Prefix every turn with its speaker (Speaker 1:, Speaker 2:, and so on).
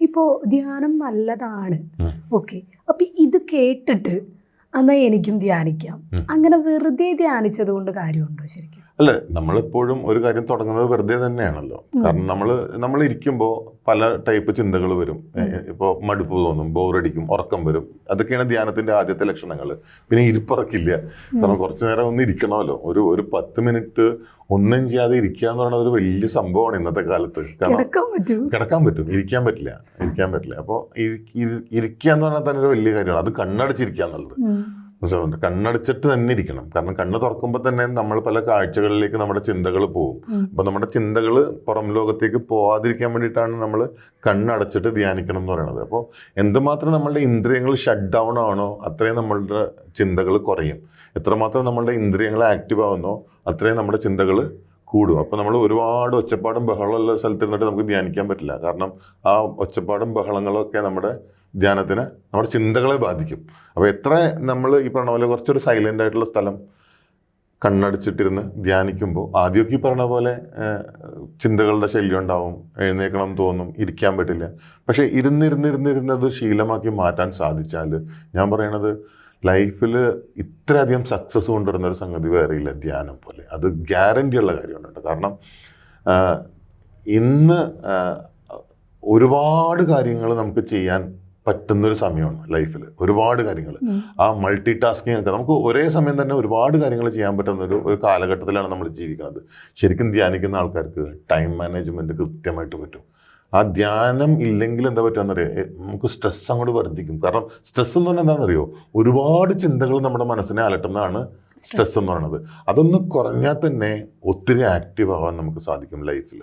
Speaker 1: ഇപ്പോൾ ധ്യാനം നല്ലതാണ്. ഓക്കെ. അപ്പൊ ഇത് കേട്ടിട്ട് എന്നാൽ എനിക്കും ധ്യാനിക്കാം. അങ്ങനെ വെറുതെ ധ്യാനിച്ചത് കൊണ്ട് കാര്യമുണ്ടോ ശരിക്കും?
Speaker 2: അല്ല നമ്മളെപ്പോഴും ഒരു കാര്യം തുടങ്ങുന്നത് വെറുതെ തന്നെയാണല്ലോ. കാരണം നമ്മൾ നമ്മൾ ഇരിക്കുമ്പോൾ പല ടൈപ്പ് ചിന്തകൾ വരും. ഇപ്പോൾ മടുപ്പ് തോന്നും ബോറടിക്കും ഉറക്കം വരും. അതൊക്കെയാണ് ധ്യാനത്തിന്റെ ആദ്യത്തെ ലക്ഷണങ്ങൾ പിന്നെ ഇരിപ്പുറക്കില്ല. കാരണം കുറച്ചു നേരം ഒന്ന് ഇരിക്കണമല്ലോ. ഒരു ഒരു പത്ത് മിനിറ്റ് ഒന്നും ചെയ്യാതെ ഇരിക്കുക എന്ന് പറയുന്നത് ഒരു വലിയ സംഭവമാണ് ഇന്നത്തെ കാലത്ത്.
Speaker 1: കിടക്കാൻ പറ്റൂ.
Speaker 2: കിടക്കാൻ പറ്റും. ഇരിക്കാൻ പറ്റില്ല. ഇരിക്കാൻ പറ്റില്ല. അപ്പോൾ ഇരിക്കുക എന്ന് പറഞ്ഞാൽ തന്നെ ഒരു വലിയ കാര്യമാണ്. അത് കണ്ണടച്ചിരിക്കുക എന്നുള്ളത്. മനസ്സിലാവുന്നുണ്ട് കണ്ണടച്ചിട്ട് തന്നെ ഇരിക്കണം. കാരണം കണ്ണ് തുറക്കുമ്പോൾ തന്നെ നമ്മൾ പല കാഴ്ചകളിലേക്ക് നമ്മുടെ ചിന്തകൾ പോകും അപ്പം നമ്മുടെ ചിന്തകൾ പുറം ലോകത്തേക്ക് പോവാതിരിക്കാൻ വേണ്ടിയിട്ടാണ് നമ്മൾ കണ്ണടച്ചിട്ട് ധ്യാനിക്കണം എന്ന് പറയുന്നത്. അപ്പോൾ എന്തുമാത്രം നമ്മളുടെ ഇന്ദ്രിയങ്ങൾ ഷട്ട് ഡൗൺ ആണോ അത്രയും നമ്മളുടെ ചിന്തകൾ കുറയും. എത്രമാത്രം നമ്മളുടെ ഇന്ദ്രിയങ്ങൾ ആക്റ്റീവ് ആവുന്നോ അത്രയും നമ്മുടെ ചിന്തകൾ കൂടും. അപ്പോൾ നമ്മൾ ഒരുപാട് ഒച്ചപ്പാടും ബഹളമുള്ള സ്ഥലത്ത് ഇരുന്നിട്ട് നമുക്ക് ധ്യാനിക്കാൻ പറ്റില്ല. കാരണം ആ ഒച്ചപ്പാടും ബഹളങ്ങളൊക്കെ ഒക്കെ നമ്മുടെ ധ്യാനത്തിന് നമ്മുടെ ചിന്തകളെ ബാധിക്കും. അപ്പോൾ എത്ര നമ്മൾ ഈ പറഞ്ഞ പോലെ കുറച്ചൊരു സൈലന്റ് ആയിട്ടുള്ള സ്ഥലം കണ്ണടച്ചിട്ടിരുന്ന് ധ്യാനിക്കുമ്പോൾ ആദ്യമൊക്കെ ഈ പറഞ്ഞ പോലെ ചിന്തകളുടെ ശല്യം ഉണ്ടാവും എഴുന്നേക്കണം തോന്നും ഇരിക്കാൻ പറ്റില്ല. പക്ഷേ ഇരുന്നിരുന്നിരുന്നിരുന്ന് അത് ശീലമാക്കി മാറ്റാൻ സാധിച്ചാൽ ഞാൻ പറയണത് ലൈഫിൽ ഇത്രയധികം സക്സസ് കൊണ്ടുവരുന്ന ഒരു സംഗതി വേറെയില്ല ധ്യാനം പോലെ. അത് ഗ്യാരണ്ടി ഉള്ള കാര്യമാണ് കാരണം ഇന്ന് ഒരുപാട് കാര്യങ്ങൾ നമുക്ക് ചെയ്യാൻ പറ്റുന്നൊരു സമയമാണ് ലൈഫിൽ ഒരുപാട് കാര്യങ്ങൾ ആ മൾട്ടി ടാസ്കിങ് ഒക്കെ നമുക്ക് ഒരേ സമയം തന്നെ ഒരുപാട് കാര്യങ്ങൾ ചെയ്യാൻ പറ്റുന്ന ഒരു ഒരു കാലഘട്ടത്തിലാണ് നമ്മൾ ജീവിക്കുന്നത്. ശരിക്കും ധ്യാനിക്കുന്ന ആൾക്കാർക്ക് ടൈം മാനേജ്മെന്റ് കൃത്യമായിട്ട് പറ്റും. ആ ധ്യാനം ഇല്ലെങ്കിൽ എന്താ പറ്റുമെന്നറിയാം നമുക്ക് സ്ട്രെസ് അങ്ങോട്ട് വർദ്ധിക്കും. കാരണം സ്ട്രെസ് എന്ന് പറഞ്ഞാൽ എന്താണെന്നറിയോ? ഒരുപാട് ചിന്തകൾ നമ്മുടെ മനസ്സിനെ അലട്ടുന്നതാണ് സ്ട്രെസ് എന്ന് പറയുന്നത്. അതൊന്ന് കുറഞ്ഞാൽ തന്നെ ഒത്തിരി ആക്റ്റീവ് ആവാൻ നമുക്ക് സാധിക്കും ലൈഫിൽ